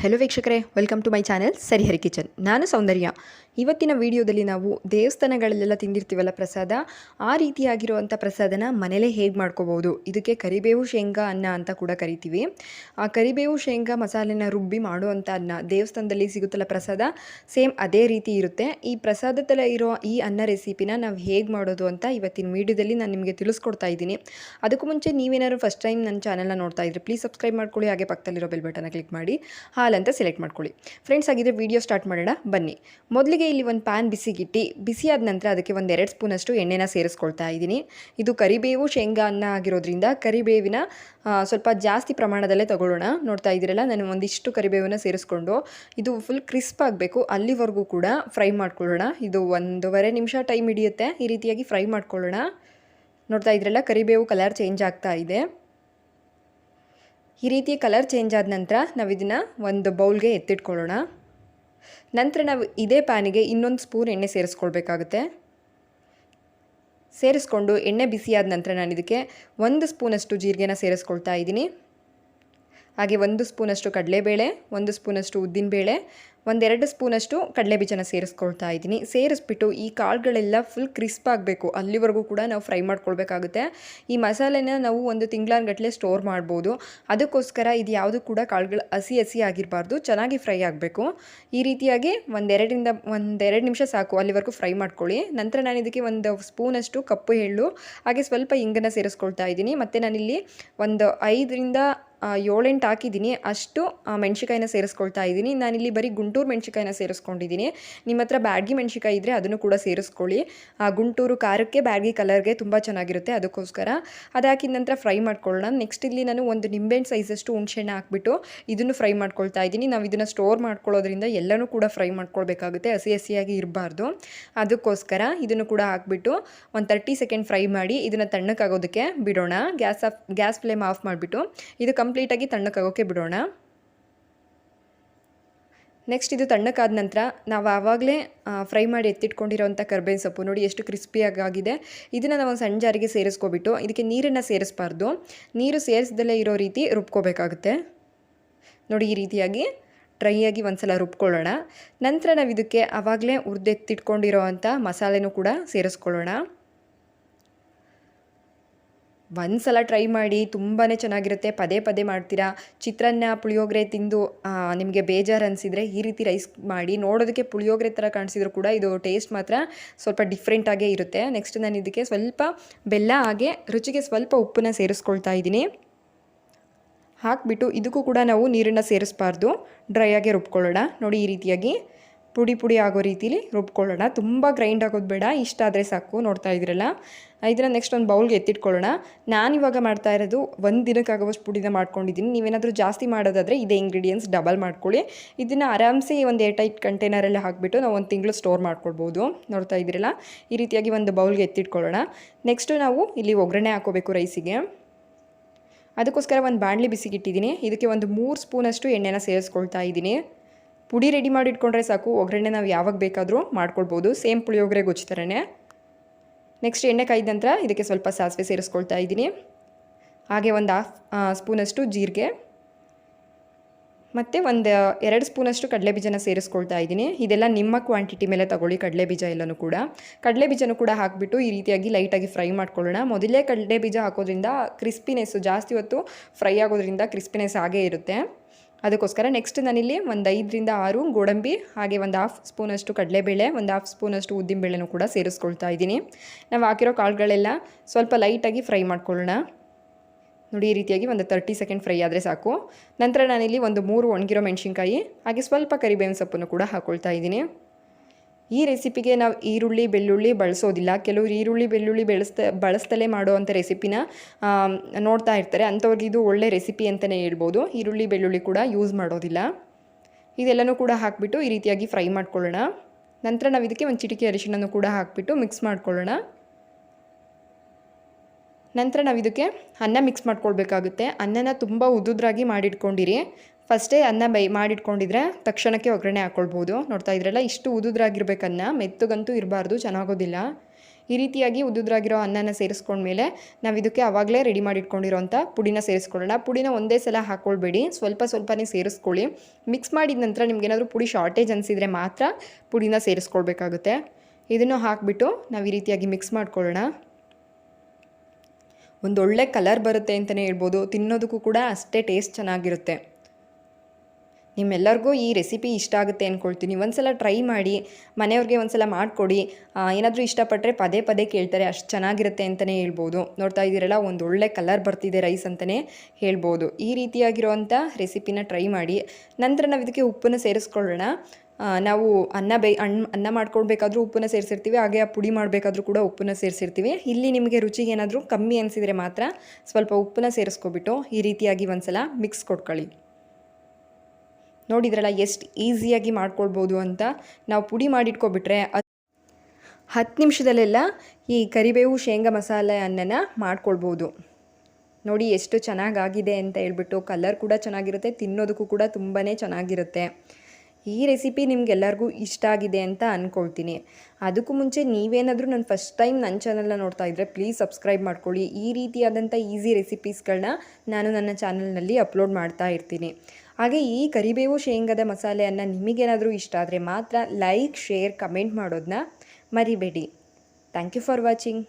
Hello ವೀಕ್ಷಕರೇ welcome to my channel Sarihari kitchen ನಾನು ಸೌಂದರ್ಯ. ಇವತ್ತಿನ ವಿಡಿಯೋದಲ್ಲಿ ನಾವು ದೇವಸ್ಥಾನಗಳಲ್ಲೆಲ್ಲ ತಿಂದಿರ್ತೀವಲ್ಲ ಪ್ರಸಾದ, ಆ ರೀತಿಯಾಗಿರುವಂಥ ಪ್ರಸಾದನ ಮನೇಲೇ ಹೇಗೆ ಮಾಡ್ಕೋಬೋದು ಇದಕ್ಕೆ ಕರಿಬೇವು ಶೇಂಗಾ ಅನ್ನ ಅಂತ ಕೂಡ ಕರಿತೀವಿ. ಆ ಕರಿಬೇವು ಶೇಂಗಾ ಮಸಾಲೆನ ರುಬ್ಬಿ ಮಾಡುವಂಥ ಅನ್ನ ದೇವಸ್ಥಾನದಲ್ಲಿ ಸಿಗುತ್ತಲ್ಲ ಪ್ರಸಾದ, ಸೇಮ್ ಅದೇ ರೀತಿ ಇರುತ್ತೆ. ಈ ಪ್ರಸಾದದಲ್ಲೇ ಇರೋ ಈ ಅನ್ನ ರೆಸಿಪಿನ ನಾವು ಹೇಗೆ ಮಾಡೋದು ಅಂತ ಇವತ್ತಿನ ವಿಡಿಯೋದಲ್ಲಿ ನಾನು ನಿಮಗೆ ತಿಳಿಸ್ಕೊಡ್ತಾ ಇದ್ದೀನಿ. ಅದಕ್ಕೂ ಮುಂಚೆ ನೀವೇನಾದ್ರು ಫಸ್ಟ್ ಟೈಮ್ ನನ್ನ ಚಾನಲ್ನ ನೋಡ್ತಾ ಇದ್ರೆ ಪ್ಲೀಸ್ ಸಬ್ಸ್ಕ್ರೈಬ್ ಮಾಡ್ಕೊಳ್ಳಿ, ಹಾಗೆ ಪಕ್ಕದಲ್ಲಿರೋ ಬೆಲ್ ಬಟನ್ನ ಕ್ಲಿಕ್ ಮಾಡಿ. ಹಾಲ್ ಅಂತ ಸೆಲೆಕ್ಟ್ ಮಾಡ್ಕೊಳ್ಳಿ. ಫ್ರೆಂಡ್ಸ್ ಆಗಿದ್ರೆ ವಿಡಿಯೋ ಸ್ಟಾರ್ಟ್ ಮಾಡೋಣ. ಬನ್ನಿ. ಮೊದಲಿಗೆ ಇಲ್ಲಿ ಒಂದು ಪ್ಯಾನ್ ಬಿಸಿಗಿಟ್ಟು, ಬಿಸಿಯಾದ ನಂತರ ಅದಕ್ಕೆ ಒಂದು ಎರಡು ಸ್ಪೂನಷ್ಟು ಎಣ್ಣೆನ ಸೇರಿಸ್ಕೊಳ್ತಾ ಇದ್ದೀನಿ. ಇದು ಕರಿಬೇವು, ಶೇಂಗಾ ಅನ್ನ ಆಗಿರೋದ್ರಿಂದ ಕರಿಬೇವಿನ ಸ್ವಲ್ಪ ಜಾಸ್ತಿ ಪ್ರಮಾಣದಲ್ಲೇ ತಗೊಳ್ಳೋಣ. ನೋಡ್ತಾ ಇದ್ದೀರಲ್ಲ, ನಾನು ಒಂದಿಷ್ಟು ಕರಿಬೇವನ್ನ ಸೇರಿಸ್ಕೊಂಡು ಇದು ಫುಲ್ ಕ್ರಿಸ್ಪ್ ಆಗಬೇಕು. ಅಲ್ಲಿವರೆಗೂ ಕೂಡ ಫ್ರೈ ಮಾಡ್ಕೊಳ್ಳೋಣ. ಇದು ಒಂದೂವರೆ ನಿಮಿಷ ಟೈಮ್ ಹಿಡಿಯುತ್ತೆ. ಈ ರೀತಿಯಾಗಿ ಫ್ರೈ ಮಾಡ್ಕೊಳ್ಳೋಣ. ನೋಡ್ತಾ ಇದ್ರಲ್ಲ ಕರಿಬೇವು ಕಲರ್ ಚೇಂಜ್ ಆಗ್ತಾ ಇದೆ. ಈ ರೀತಿ ಕಲರ್ ಚೇಂಜ್ ಆದ ನಂತರ ನಾವು ಇದನ್ನು ಒಂದು ಬೌಲ್ಗೆ ಎತ್ತಿಟ್ಕೊಳ್ಳೋಣ. ನಂತರ ನಾವು ಇದೇ ಪ್ಯಾನಿಗೆ ಇನ್ನೊಂದು ಸ್ಪೂನ್ ಎಣ್ಣೆ ಸೇರಿಸ್ಕೊಳ್ಬೇಕಾಗುತ್ತೆ. ಸೇರಿಸ್ಕೊಂಡು ಎಣ್ಣೆ ಬಿಸಿಯಾದ ನಂತರ ನಾನು ಇದಕ್ಕೆ ಒಂದು ಸ್ಪೂನಷ್ಟು ಜೀರಿಗೆನ ಸೇರಿಸ್ಕೊಳ್ತಾ ಇದ್ದೀನಿ. ಹಾಗೆ ಒಂದು ಸ್ಪೂನಷ್ಟು ಕಡಲೆಬೇಳೆ, ಒಂದು ಸ್ಪೂನಷ್ಟು ಉದ್ದಿನಬೇಳೆ ಒಂದೆರಡು ಸ್ಪೂನಷ್ಟು ಕಡಲೆ ಬೀಜನ ಸೇರಿಸ್ಕೊಳ್ತಾ ಇದ್ದೀನಿ. ಸೇರಿಸ್ಬಿಟ್ಟು ಈ ಕಾಳುಗಳೆಲ್ಲ ಫುಲ್ ಕ್ರಿಸ್ಪ್ ಆಗಬೇಕು. ಅಲ್ಲಿವರೆಗೂ ಕೂಡ ನಾವು ಫ್ರೈ ಮಾಡ್ಕೊಳ್ಬೇಕಾಗುತ್ತೆ. ಈ ಮಸಾಲೆನ ನಾವು ಒಂದು ತಿಂಗಳಾನ್ಗಟ್ಟಲೆ ಸ್ಟೋರ್ ಮಾಡ್ಬೋದು. ಅದಕ್ಕೋಸ್ಕರ ಇದು ಯಾವುದು ಕೂಡ ಕಾಳುಗಳು ಹಸಿ ಹಸಿ ಆಗಿರಬಾರ್ದು. ಚೆನ್ನಾಗಿ ಫ್ರೈ ಆಗಬೇಕು. ಈ ರೀತಿಯಾಗಿ ಒಂದೆರಡರಿಂದ ಒಂದೆರಡು ನಿಮಿಷ ಸಾಕು. ಅಲ್ಲಿವರೆಗೂ ಫ್ರೈ ಮಾಡ್ಕೊಳ್ಳಿ. ನಂತರ ನಾನು ಇದಕ್ಕೆ ಒಂದು ಸ್ಪೂನಷ್ಟು ಕಪ್ಪು ಎಳ್ಳು, ಹಾಗೆ ಸ್ವಲ್ಪ ಇಂಗನ್ನು ಸೇರಿಸ್ಕೊಳ್ತಾ ಇದ್ದೀನಿ. ಮತ್ತು ನಾನಿಲ್ಲಿ ಒಂದು ಐದರಿಂದ ಏಳೆಂಟು ಹಾಕಿದ್ದೀನಿ. ಅಷ್ಟು ಮೆಣಸಿಕಾಯಿನ ಸೇರಿಸ್ಕೊಳ್ತಾ ಇದ್ದೀನಿ. ನಾನಿಲ್ಲಿ ಬರೀ ಗುಂಟೂರು ಮೆಣಸಿಕಾಯಿನ ಸೇರಿಸ್ಕೊಂಡಿದ್ದೀನಿ. ನಿಮ್ಮ ಹತ್ರ ಬ್ಯಾಡ್ಗಿ ಮೆಣಸಿಕಾಯಿ ಇದ್ದರೆ ಅದನ್ನು ಕೂಡ ಸೇರಿಸ್ಕೊಳ್ಳಿ. ಆ, ಗುಂಟೂರು ಖಾರಕ್ಕೆ ಬ್ಯಾಡ್ಗಿ ಕಲರ್ಗೆ ತುಂಬ ಚೆನ್ನಾಗಿರುತ್ತೆ ಅದಕ್ಕೋಸ್ಕರ. ಅದು ಹಾಕಿದ ನಂತರ ಫ್ರೈ ಮಾಡ್ಕೊಳ್ಳೋಣ. ನೆಕ್ಸ್ಟ್ ಇಲ್ಲಿ ನಾನು ಒಂದು ನಿಂಬೆಹಣ್ಣು ಸೈಜಷ್ಟು ಹುಣಸೆಹಣ್ಣು ಹಾಕ್ಬಿಟ್ಟು ಇದನ್ನು ಫ್ರೈ ಮಾಡ್ಕೊಳ್ತಾ ಇದ್ದೀನಿ. ನಾವು ಇದನ್ನು ಸ್ಟೋರ್ ಮಾಡ್ಕೊಳ್ಳೋದ್ರಿಂದ ಎಲ್ಲನೂ ಕೂಡ ಫ್ರೈ ಮಾಡ್ಕೊಳ್ಬೇಕಾಗುತ್ತೆ. ಹಸಿ ಹಸಿಯಾಗಿ ಇರಬಾರ್ದು. ಅದಕ್ಕೋಸ್ಕರ ಇದನ್ನು ಕೂಡ ಹಾಕ್ಬಿಟ್ಟು ಒಂದು ತರ್ಟಿ ಸೆಕೆಂಡ್ ಫ್ರೈ ಮಾಡಿ ಇದನ್ನು ತಣ್ಣಕ್ಕಾಗೋದಕ್ಕೆ ಬಿಡೋಣ. Gas off, gas flame off ಮಾಡಿಬಿಟ್ಟು. ಇದು ಕಂಪ್ಲೀಟಾಗಿ ತಣ್ಣಕ್ಕಾಗೋಕ್ಕೆ ಬಿಡೋಣ. ನೆಕ್ಸ್ಟ್ ಇದು ತಣ್ಣಕ್ಕಾದ ನಂತರ ನಾವು ಆವಾಗಲೇ ಫ್ರೈ ಮಾಡಿ ಎತ್ತಿಟ್ಕೊಂಡಿರೋಂಥ ಕರ್ಬೇವಿನ ಸೊಪ್ಪು ನೋಡಿ ಎಷ್ಟು ಕ್ರಿಸ್ಪಿಯಾಗಿದೆ ಇದನ್ನು ನಾವು ಒಂದು ಸಣ್ಣ ಜಾರಿಗೆ ಸೇರಿಸ್ಕೊಬಿಟ್ಟು ಇದಕ್ಕೆ ನೀರನ್ನು ಸೇರಿಸ್ಬಾರ್ದು. ನೀರು ಸೇರಿಸ್ದಲ್ಲೇ ಇರೋ ರೀತಿ ರುಬ್ಕೋಬೇಕಾಗುತ್ತೆ. ನೋಡಿ ಈ ರೀತಿಯಾಗಿ ಡ್ರೈ ಆಗಿ ಒಂದ್ಸಲ ರುಬ್ಕೊಳ್ಳೋಣ. ನಂತರ ನಾವು ಇದಕ್ಕೆ ಆವಾಗಲೇ ಹುರಿದೆತ್ತಿಟ್ಕೊಂಡಿರೋ ಅಂಥ ಮಸಾಲೆನೂ ಕೂಡ ಸೇರಿಸ್ಕೊಳ್ಳೋಣ. ಒಂದು ಸಲ ಟ್ರೈ ಮಾಡಿ ತುಂಬಾ ಚೆನ್ನಾಗಿರುತ್ತೆ. ಪದೇ ಪದೇ ಮಾಡ್ತೀರಾ? ಚಿತ್ರಾನ್ನ, ಪುಳಿಯೋಗರೆ ತಿಂದು ನಿಮಗೆ ಬೇಜಾರು ಅನಿಸಿದರೆ ಈ ರೀತಿ ರೈಸ್ ಮಾಡಿ ನೋಡೋದಕ್ಕೆ ಪುಳಿಯೋಗರೆ ಥರ ಕಾಣಿಸಿದ್ರು ಕೂಡ ಇದು ಟೇಸ್ಟ್ ಮಾತ್ರ ಸ್ವಲ್ಪ ಡಿಫ್ರೆಂಟಾಗೇ ಇರುತ್ತೆ. ನೆಕ್ಸ್ಟ್ ನಾನು ಇದಕ್ಕೆ ಸ್ವಲ್ಪ ಬೆಲ್ಲ ಹಾಗೆ ರುಚಿಗೆ ಸ್ವಲ್ಪ ಉಪ್ಪನ್ನು ಸೇರಿಸ್ಕೊಳ್ತಾ ಇದ್ದೀನಿ. ಹಾಕಿಬಿಟ್ಟು ಇದಕ್ಕೂ ಕೂಡ ನಾವು ನೀರನ್ನು ಸೇರಿಸ್ಬಾರ್ದು. ಡ್ರೈ ಆಗೇ ರುಬ್ಕೊಳ್ಳೋಣ. ನೋಡಿ ಈ ರೀತಿಯಾಗಿ. ಪುಡಿ ಪುಡಿ ಆಗೋ ರೀತಿಲಿ ರುಬ್ಕೊಳ್ಳೋಣ. ತುಂಬ ಗ್ರೈಂಡ್ ಆಗೋದು ಬೇಡ, ಇಷ್ಟ ಆದರೆ ಸಾಕು, ನೋಡ್ತಾ ಇದ್ದೀರಲ್ಲ ಇದನ್ನು ನೆಕ್ಸ್ಟ್ ಒಂದು ಬೌಲ್ಗೆ ಎತ್ತಿಟ್ಕೊಳ್ಳೋಣ. ನಾನು ಇವಾಗ ಮಾಡ್ತಾ ಇರೋದು ಒಂದು ದಿನಕ್ಕಾಗುವಷ್ಟು ಪುಡಿನ ಮಾಡ್ಕೊಂಡಿದ್ದೀನಿ. ನೀವೇನಾದರೂ ಜಾಸ್ತಿ ಮಾಡೋದಾದರೆ ಇದೇ ಇಂಗ್ರೀಡಿಯೆಂಟ್ಸ್ ಡಬಲ್ ಮಾಡ್ಕೊಳ್ಳಿ. ಇದನ್ನು ಆರಾಮ್ಸೆ ಒಂದು ಏರ್ ಟೈಟ್ ಕಂಟೈನರಲ್ಲಿ ಹಾಕಿಬಿಟ್ಟು ನಾವು ಒಂದು ತಿಂಗಳು ಸ್ಟೋರ್ ಮಾಡ್ಕೊಳ್ಬೋದು. ನೋಡ್ತಾ ಇದ್ದೀರಲ್ಲ? ಈ ರೀತಿಯಾಗಿ ಒಂದು ಬೌಲ್ಗೆ ಎತ್ತಿಟ್ಕೊಳ್ಳೋಣ. ನೆಕ್ಸ್ಟು ನಾವು ಇಲ್ಲಿ ಒಗ್ಗರಣೆ ಹಾಕೋಬೇಕು ರೈಸಿಗೆ ಅದಕ್ಕೋಸ್ಕರ ಒಂದು ಬಾಣಲಿ ಬಿಸಿಗಿಟ್ಟಿದ್ದೀನಿ ಇದಕ್ಕೆ ಒಂದು ಮೂರು ಸ್ಪೂನಷ್ಟು ಎಣ್ಣೆನ ಸೇರಿಸ್ಕೊಳ್ತಾ ಇದ್ದೀನಿ. ಪುಡಿ ರೆಡಿ ಮಾಡಿ ಇಟ್ಕೊಂಡ್ರೆ ಸಾಕು. ಒಗ್ಗರಣೆ ನಾವು ಯಾವಾಗ ಬೇಕಾದರೂ ಮಾಡ್ಕೊಳ್ಬೋದು. ಸೇಮ್ ಪುಳಿಯೋಗರೆ ಥರನೇ ನೆಕ್ಸ್ಟ್ ಎಣ್ಣೆ ಕಾಯ್ದ ನಂತರ ಇದಕ್ಕೆ ಸ್ವಲ್ಪ ಸಾಸಿವೆ ಸೇರಿಸ್ಕೊಳ್ತಾ ಇದ್ದೀನಿ. ಹಾಗೆ ಒಂದು ಹಾಫ್ ಸ್ಪೂನಷ್ಟು ಜೀರಿಗೆ. ಮತ್ತು ಒಂದು ಎರಡು ಸ್ಪೂನಷ್ಟು ಕಡಲೆಬೀಜನ ಸೇರಿಸ್ಕೊಳ್ತಾ ಇದ್ದೀನಿ. ಇದೆಲ್ಲ ನಿಮ್ಮ ಕ್ವಾಂಟಿಟಿ ಮೇಲೆ ತಗೊಳ್ಳಿ ಕಡಲೆ ಬೀಜ ಎಲ್ಲನೂ ಕೂಡ. ಕಡಲೆಬೀಜನೂ ಕೂಡ ಹಾಕಿಬಿಟ್ಟು ಈ ರೀತಿಯಾಗಿ ಲೈಟಾಗಿ ಫ್ರೈ ಮಾಡ್ಕೊಳ್ಳೋಣ. ಮೊದಲೇ ಕಡಲೆಬೀಜ ಹಾಕೋದ್ರಿಂದ ಕ್ರಿಸ್ಪಿನೆಸ್ಸು ಜಾಸ್ತಿ ಹೊತ್ತು ಫ್ರೈ ಆಗೋದ್ರಿಂದ ಕ್ರಿಸ್ಪಿನೆಸ್ ಆಗೇ ಇರುತ್ತೆ. ಅದಕ್ಕೋಸ್ಕರ ನೆಕ್ಸ್ಟ್ ನಾನಿಲ್ಲಿ ಒಂದು ಐದರಿಂದ ಆರು ಗೋಡಂಬಿ, ಹಾಗೆ ಒಂದು ಹಾಫ್ ಸ್ಪೂನಷ್ಟು ಕಡಲೆಬೇಳೆ, ಒಂದು ಹಾಫ್ ಸ್ಪೂನಷ್ಟು ಉದ್ದಿನಬೇಳೆನೂ ಕೂಡ ಸೇರಿಸ್ಕೊಳ್ತಾ ಇದ್ದೀನಿ. ನಾವು ಹಾಕಿರೋ ಕಾಳುಗಳೆಲ್ಲ ಸ್ವಲ್ಪ ಲೈಟಾಗಿ ಫ್ರೈ ಮಾಡ್ಕೊಳ್ಳೋಣ. ನೋಡಿ, ಈ ರೀತಿಯಾಗಿ ಒಂದು ತರ್ಟಿ ಸೆಕೆಂಡ್ ಫ್ರೈ ಆದರೆ ಸಾಕು. ನಂತರ ನಾನಿಲ್ಲಿ ಒಂದು ಮೂರು ಒಣಗಿರೋ ಮೆಣಸಿನ್ಕಾಯಿ, ಹಾಗೆ ಸ್ವಲ್ಪ ಕರಿಬೇವಿನ ಸೊಪ್ಪನ್ನು ಕೂಡ ಹಾಕ್ಕೊಳ್ತಾ ಇದ್ದೀನಿ. ಈ ರೆಸಿಪಿಗೆ ನಾವು ಈರುಳ್ಳಿ, ಬೆಳ್ಳುಳ್ಳಿ ಬಳಸೋದಿಲ್ಲ. ಕೆಲವರು ಈರುಳ್ಳಿ, ಬೆಳ್ಳುಳ್ಳಿ ಬೆಳೆಸ್ತ, ಬಳಸ್ತಲೇ ಮಾಡುವಂಥ ರೆಸಿಪಿನ ನೋಡ್ತಾ ಇರ್ತಾರೆ. ಅಂಥವ್ರಿಗೆ ಇದು ಒಳ್ಳೆ ರೆಸಿಪಿ ಅಂತಲೇ ಹೇಳ್ಬೋದು. ಈರುಳ್ಳಿ, ಬೆಳ್ಳುಳ್ಳಿ ಕೂಡ ಯೂಸ್ ಮಾಡೋದಿಲ್ಲ. ಇದೆಲ್ಲನೂ ಕೂಡ ಹಾಕಿಬಿಟ್ಟು ಈ ರೀತಿಯಾಗಿ ಫ್ರೈ ಮಾಡ್ಕೊಳ್ಳೋಣ. ನಂತರ ನಾವು ಇದಕ್ಕೆ ಒಂದು ಚಿಟಿಕೆ ಅರಿಶಿಣನೂ ಕೂಡ ಹಾಕಿಬಿಟ್ಟು ಮಿಕ್ಸ್ ಮಾಡ್ಕೊಳ್ಳೋಣ. ನಂತರ ನಾವು ಇದಕ್ಕೆ ಅನ್ನ ಮಿಕ್ಸ್ ಮಾಡ್ಕೊಳ್ಬೇಕಾಗುತ್ತೆ. ಅನ್ನನ ತುಂಬ ಉದ್ದುದ್ರಾಗಿ ಮಾಡಿಟ್ಕೊಂಡಿರಿ. ಫಸ್ಟೇ ಅನ್ನ ಬೈ ಮಾಡಿಟ್ಕೊಂಡಿದ್ರೆ ತಕ್ಷಣಕ್ಕೆ ಒಗ್ಗರಣೆ ಹಾಕ್ಕೊಳ್ಬೋದು ನೋಡ್ತಾ ಇದ್ರಲ್ಲ, ಇಷ್ಟು ಉದುದ್ರಾಗಿರ್ಬೇಕನ್ನ ಮೆತ್ತಗಂತೂ ಇರಬಾರ್ದು, ಚೆನ್ನಾಗೋದಿಲ್ಲ. ಈ ರೀತಿಯಾಗಿ ಉದುದ್ರಾಗಿರೋ ಅನ್ನನ ಸೇರಿಸ್ಕೊಂಡ್ಮೇಲೆ ನಾವು ಇದಕ್ಕೆ ಆವಾಗಲೇ ರೆಡಿ ಮಾಡಿ ಇಟ್ಕೊಂಡಿರೋಂಥ ಪುಡಿನ ಸೇರಿಸ್ಕೊಳ್ಳೋಣ. ಪುಡಿನ ಒಂದೇ ಸಲ ಹಾಕ್ಕೊಳ್ಬೇಡಿ ಸ್ವಲ್ಪ ಸ್ವಲ್ಪನೇ ಸೇರಿಸ್ಕೊಳ್ಳಿ. ಮಿಕ್ಸ್ ಮಾಡಿದ ನಂತರ ನಿಮ್ಗೇನಾದರೂ ಪುಡಿ ಶಾರ್ಟೇಜ್ ಅನಿಸಿದರೆ ಮಾತ್ರ ಪುಡಿನ ಸೇರಿಸ್ಕೊಳ್ಬೇಕಾಗುತ್ತೆ. ಇದನ್ನು ಹಾಕಿಬಿಟ್ಟು ನಾವು ಈ ರೀತಿಯಾಗಿ ಮಿಕ್ಸ್ ಮಾಡ್ಕೊಳ್ಳೋಣ. ಒಂದೊಳ್ಳೆ ಕಲರ್ ಬರುತ್ತೆ ಅಂತಲೇ ಹೇಳ್ಬೋದು. ತಿನ್ನೋದಕ್ಕೂ ಕೂಡ ಅಷ್ಟೇ ಟೇಸ್ಟ್ ಚೆನ್ನಾಗಿರುತ್ತೆ. ನಿಮ್ಮೆಲ್ಲರಿಗೂ ಈ ರೆಸಿಪಿ ಇಷ್ಟ ಆಗುತ್ತೆ ಅಂದ್ಕೊಳ್ತೀನಿ ಒಂದ್ಸಲ ಟ್ರೈ ಮಾಡಿ, ಮನೆಯವ್ರಿಗೆ ಒಂದ್ಸಲ ಮಾಡಿಕೊಡಿ. ಏನಾದರೂ ಇಷ್ಟಪಟ್ಟರೆ ಪದೇ ಪದೇ ಕೇಳ್ತಾರೆ, ಅಷ್ಟು ಚೆನ್ನಾಗಿರುತ್ತೆ ಅಂತಲೇ ಹೇಳ್ಬೋದು. ನೋಡ್ತಾ ಇದ್ದೀರಲ್ಲ, ಒಂದು ಒಳ್ಳೆ ಕಲರ್ ಬರ್ತಿದೆ ರೈಸ್ ಅಂತಲೇ ಹೇಳ್ಬೋದು. ಈ ರೀತಿಯಾಗಿರೋವಂಥ ರೆಸಿಪಿನ ಟ್ರೈ ಮಾಡಿ, ನಂತರ ನಾವು ಇದಕ್ಕೆ ಉಪ್ಪನ್ನು ಸೇರಿಸ್ಕೊಳ್ಳೋಣ. ನಾವು ಅನ್ನ ಬೇ ಅಣ್ಣ ಅನ್ನ ಮಾಡ್ಕೊಳ್ಬೇಕಾದ್ರೂ ಉಪ್ಪನ್ನು ಸೇರಿಸಿರ್ತೀವಿ, ಹಾಗೆ ಆ ಪುಡಿ ಮಾಡಬೇಕಾದ್ರೂ ಕೂಡ ಉಪ್ಪನ್ನು ಸೇರಿಸಿರ್ತೀವಿ. ಇಲ್ಲಿ ನಿಮಗೆ ರುಚಿಗೆ ಏನಾದರೂ ಕಮ್ಮಿ ಅನಿಸಿದರೆ ಮಾತ್ರ ಸ್ವಲ್ಪ ಉಪ್ಪನ್ನ ಸೇರಿಸ್ಕೊಬಿಟ್ಟು ಈ ರೀತಿಯಾಗಿ ಒಂದ್ಸಲ ಮಿಕ್ಸ್ ಕೊಟ್ಕೊಳ್ಳಿ. ನೋಡಿದ್ರಲ್ಲ, ಎಷ್ಟು ಈಸಿಯಾಗಿ ಮಾಡ್ಕೊಳ್ಬೋದು ಅಂತ ನಾವು ಪುಡಿ ಮಾಡಿಟ್ಕೊಬಿಟ್ರೆ ಹತ್ತು ನಿಮಿಷದಲ್ಲೆಲ್ಲ ಈ ಕರಿಬೇವು ಶೇಂಗಾ ಮಸಾಲೆ ಅನ್ನನ ಮಾಡ್ಕೊಳ್ಬೋದು. ನೋಡಿ ಎಷ್ಟು ಚೆನ್ನಾಗಾಗಿದೆ ಅಂತ ಹೇಳ್ಬಿಟ್ಟು ಕಲರ್ ಕೂಡ ಚೆನ್ನಾಗಿರುತ್ತೆ, ತಿನ್ನೋದಕ್ಕೂ ಕೂಡ ತುಂಬಾ ಚೆನ್ನಾಗಿರುತ್ತೆ. ಈ ರೆಸಿಪಿ ನಿಮ್ಗೆಲ್ಲರಿಗೂ ಇಷ್ಟ ಆಗಿದೆ ಅಂತ ಅಂದ್ಕೊಳ್ತೀನಿ ಅದಕ್ಕೂ ಮುಂಚೆ ನೀವೇನಾದರೂ ನನ್ನ ಫಸ್ಟ್ ಟೈಮ್ ನನ್ನ ಚಾನಲ್ನ ನೋಡ್ತಾ ಇದ್ದರೆ ಪ್ಲೀಸ್ ಸಬ್ಸ್ಕ್ರೈಬ್ ಮಾಡ್ಕೊಳ್ಳಿ. ಈ ರೀತಿಯಾದಂಥ ಈಸಿ ರೆಸಿಪೀಸ್ಗಳನ್ನ ನಾನು ನನ್ನ ಚಾನಲ್ನಲ್ಲಿ ಅಪ್ಲೋಡ್ ಮಾಡ್ತಾ ಇರ್ತೀನಿ. ಹಾಗೆ ಈ ಕರಿಬೇವು ಶೇಂಗಾದ ಮಸಾಲೆಯನ್ನು ನಿಮಗೇನಾದರೂ ಇಷ್ಟ ಆದರೆ ಮಾತ್ರ ಲೈಕ್ ಶೇರ್ ಕಮೆಂಟ್ ಮಾಡೋದನ್ನ ಮರಿಬೇಡಿ. Thank you for watching